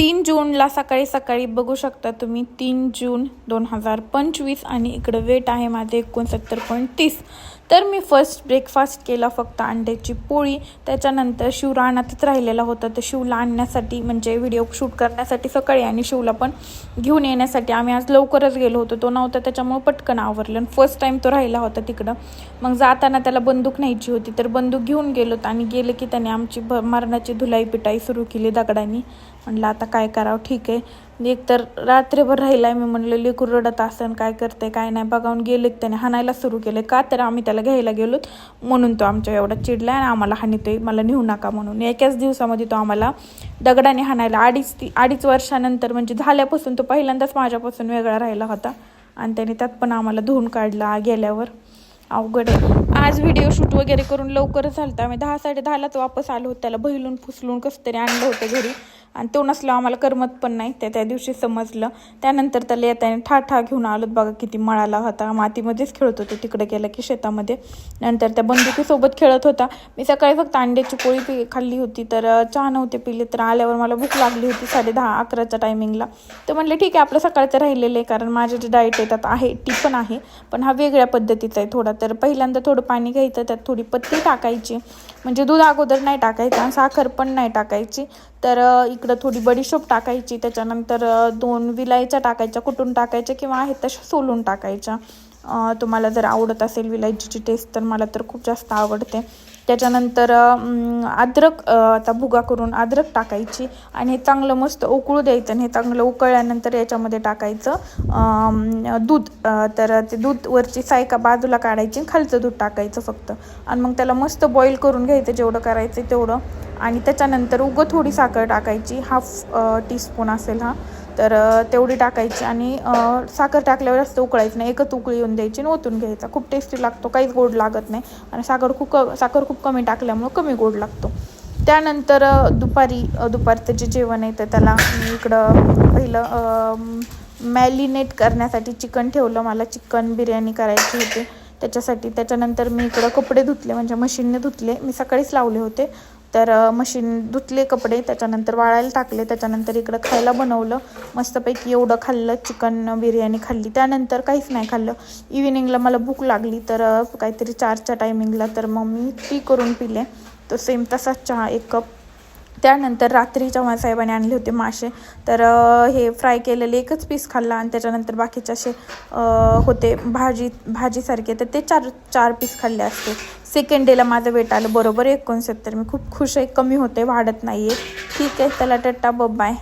तीन जूनला सकाळी सकाळी बघू शकता तुम्ही तीन जून दोन हजार पंचवीस आणि इकडं वेट आहे माझे एकोणसत्तर पॉईंट तीस. तर मी फर्स्ट ब्रेकफास्ट केला फक्त अंड्याची पोळी त्याच्यानंतर शिव रानातच राहिलेला होता. तर शिवला आणण्यासाठी म्हणजे व्हिडिओ शूट करण्यासाठी सकाळी आणि शिवला पण घेऊन येण्यासाठी आम्ही आज लवकरच गेलो होतो. तो नव्हता त्याच्यामुळे पटकन आवरलं. फर्स्ट टाईम तो राहिला होता तिकडं. मग जाताना त्याला बंदूक न्यायची होती. तर बंदूक घेऊन गेलो आणि गेलं की त्याने आमची भ मरणाची धुलाई पिटाई सुरू केली दगडांनी. म्हणलं आता काय करावं? ठीक आहे. एक तर राहिला आहे मी म्हणलं लेकरू रडत असन काय करते काय नाही. बघावून गेले त्याने हाणायला सुरू केले. का तर आम्ही त्याला घ्यायला गेलोत म्हणून तो आमच्या एवढा चिडला आणि आम्हाला हानितोय मला नेऊ नका म्हणून. एकाच दिवसामध्ये तो आम्हाला दगडाने हाणायला अडीच ती अडीच वर्षानंतर म्हणजे झाल्यापासून तो पहिल्यांदाच माझ्यापासून वेगळा राहिला होता. आणि त्याने त्यात पण आम्हाला धुवून काढला गेल्यावर. अवघड आहे. आज व्हिडिओ शूट वगैरे करून लवकरच झालं होतं आम्ही दहा साडे दहालाच वापस आलो होतो. त्याला बहिलून फुसलून कसं तरी आणलं होतं घरी. आणि तो नसलं आम्हाला करमत पण नाही. त्या त्या दिवशी समजलं. त्यानंतर त्याला येताने ठा ठा घेऊन आलोत बघा किती मळाला होता. मातीमध्येच खेळत होतो. तिकडे गेला की शेतामध्ये. नंतर त्या बंदुकीसोबत खेळत होता. मी सकाळी फक्त अंड्याची पोळी पि खाल्ली होती. तर चहा नव्हते पिले तर आल्यावर मला भूक लागली होती साडे दहा अकराच्या टायमिंगला तर म्हणले ठीक आहे आपलं सकाळचं राहिलेलं आहे. कारण माझे जे डाएट येतात आहे ती पण आहे. पण हा वेगळ्या पद्धतीचा आहे थोडा. तर पहिल्यांदा थोडं पाणी घ्यायचं. त्यात थोडी पत्ती टाकायची. म्हणजे दूध अगोदर नाही टाकायचं आणि साखर पण नाही टाकायची. तर इकडं थोडी बडीशोप टाकायची त्याच्यानंतर दोन विलायच्या टाकायच्या कुटून टाकायच्या किंवा आहेत तशा सोलून टाकायच्या. तुम्हाला जर आवडत असेल विलायचीची टेस्ट तर मला तर खूप जास्त आवडते. त्याच्यानंतर अद्रक आता भुगा करून अद्रक टाकायची आणि हे चांगलं मस्त उकळू द्यायचं आणि हे चांगलं उकळल्यानंतर याच्यामध्ये टाकायचं दूध. तर ते दूध वरची सायका बाजूला काढायची आणि खालचं दूध टाकायचं फक्त. आणि मग त्याला मस्त बॉईल करून घ्यायचं जेवढं करायचं तेवढं. आणि त्याच्यानंतर उगं थोडी साखर टाकायची हाफ टीस्पून असेल हा. तर तेवढी टाकायची आणि साखर टाकल्यावर जास्त उकळायचं नाही. एकच उकळी येऊन द्यायची आणि ओतून घ्यायचा. खूप टेस्टी लागतो काहीच गोड लागत नाही. आणि साखर खूप क साखर खूप कमी टाकल्यामुळं कमी गोड लागतो. त्यानंतर दुपारी दुपारचं जे जेवण आहे त्याला मी इकडं पहिलं मॅलिनेट करण्यासाठी चिकन ठेवलं. मला चिकन बिर्याणी करायची होती. त्याच्यासाठी त्याच्यानंतर मी इकडं कपडे धुतले. म्हणजे मशीनने धुतले. मी सकाळीच लावले होते. तर मशीन धुतले कपडे त्याच्यानंतर वाळायला टाकले त्याच्यानंतर इकडं खायला बनवलं. मस्तपैकी एवढं खाल्लं चिकन बिर्याणी खाल्ली. त्यानंतर काहीच नाही खाल्लं. इव्हिनिंगला मला भूक लागली तर काहीतरी चारच्या टायमिंगला तर मग मी टी करून पिले. तो सेम तसाच चहा एक कप त्यानंतर रात्री चव्हाण साहेबांनी आणले होते मासे तर हे फ्राय केलेले एकच पीस खाल्ला आणि त्याच्यानंतर बाकीचे असे होते भाजी भाजीसारखे. तर ते चार चार पीस खाल्ले असते. सेकंड डेला माझं वेट आलं. बरोबर एकोणसत्तर. मी खूप खुश आहे. कमी होते वाढत नाही आहे ठीक आहे. त्याला टट्टा बाय